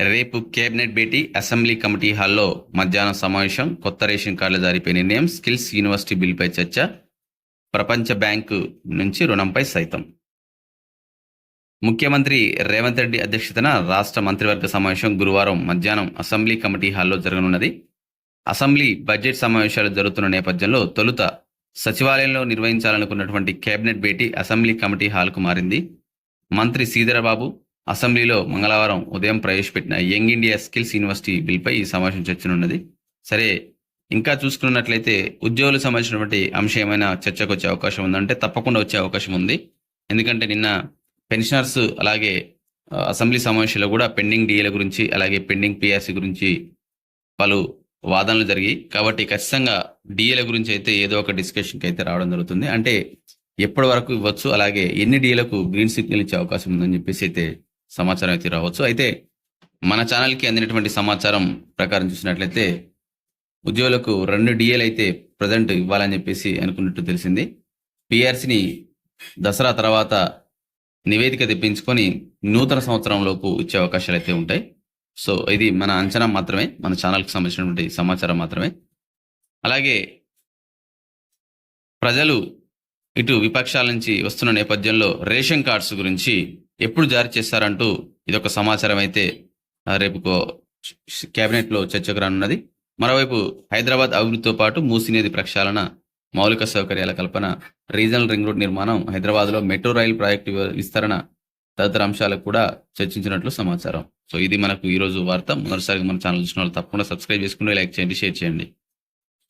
రేపు కేబినెట్ భేటీ assembly committee హాల్లో మధ్యాహ్నం సమావేశం. కొత్త రేషన్ కార్డుల జారీపై నిర్ణయం స్కిల్స్ యూనివర్సిటీ బిల్పై చర్చ ప్రపంచ బ్యాంకు నుంచి రుణంపై సైతం. ముఖ్యమంత్రి రేవంత్ రెడ్డి అధ్యక్షతన రాష్ట్ర మంత్రివర్గ సమావేశం గురువారం మధ్యాహ్నం అసెంబ్లీ కమిటీ హాల్లో జరగనున్నది. అసెంబ్లీ బడ్జెట్ సమావేశాలు జరుగుతున్న నేపథ్యంలో తొలుత సచివాలయంలో నిర్వహించాలనుకున్నటువంటి కేబినెట్ భేటీ అసెంబ్లీ కమిటీ హాల్కు మారింది. మంత్రి శ్రీధరబాబు అసెంబ్లీలో మంగళవారం ఉదయం ప్రవేశపెట్టిన యంగ్ ఇండియా స్కిల్స్ యూనివర్సిటీ బిల్పై ఈ సమావేశం చర్చనున్నది. సరే ఇంకా చూసుకున్నట్లయితే ఉద్యోగులకు సంబంధించినటువంటి అంశం ఏమైనా చర్చకు వచ్చే అవకాశం ఉందంటే తప్పకుండా వచ్చే అవకాశం ఉంది. ఎందుకంటే నిన్న పెన్షనర్స్ అలాగే అసెంబ్లీ సమావేశంలో కూడా పెండింగ్ డిఏల గురించి అలాగే పెండింగ్ పిఆర్సీ గురించి పలు వాదనలు జరిగి కాబట్టి ఖచ్చితంగా డిఏల గురించి అయితే ఏదో ఒక డిస్కషన్కి అయితే రావడం జరుగుతుంది. అంటే ఎప్పటి వరకు ఇవ్వచ్చు అలాగే ఎన్ని డిఏలకు గ్రీన్ సిగ్నల్ ఇచ్చే అవకాశం ఉందని చెప్పేసి అయితే సమాచారం అయితే రావచ్చు. అయితే మన ఛానల్కి అందినటువంటి సమాచారం ప్రకారం చూసినట్లయితే ఉద్యోగులకు రెండు డిఏలు అయితే ప్రజెంట్ ఇవ్వాలని చెప్పేసి అనుకున్నట్టు తెలిసింది. పిఆర్సీని దసరా తర్వాత నివేదిక తెప్పించుకొని నూతన సంవత్సరంలోపు ఇచ్చే అవకాశాలు అయితే ఉంటాయి. సో ఇది మన అంచనా మాత్రమే మన ఛానల్కి సంబంధించినటువంటి సమాచారం మాత్రమే. అలాగే ప్రజలు ఇటు విపక్షాల నుంచి వస్తున్న నేపథ్యంలో రేషన్ కార్డ్స్ గురించి ఎప్పుడు జారీ చేస్తారంటూ ఇదొక సమాచారం అయితే రేపు కో- కేబినెట్లో చర్చకు రానున్నది. మరోవైపు హైదరాబాద్ అభివృద్ధితో పాటు మూసినేది నది ప్రక్షాళన మౌలిక సౌకర్యాల కల్పన రీజనల్ రింగ్ రోడ్ నిర్మాణం హైదరాబాద్లో మెట్రో రైల్ ప్రాజెక్టు విస్తరణ తదితర అంశాలకు కూడా చర్చించినట్లు సమాచారం. సో ఇది మనకు ఈ రోజు వార్త. మొదటిసారిగా మన ఛానల్ చూసిన వాళ్ళు తప్పకుండా సబ్స్క్రైబ్ చేసుకుని లైక్ చేయండి షేర్ చేయండి.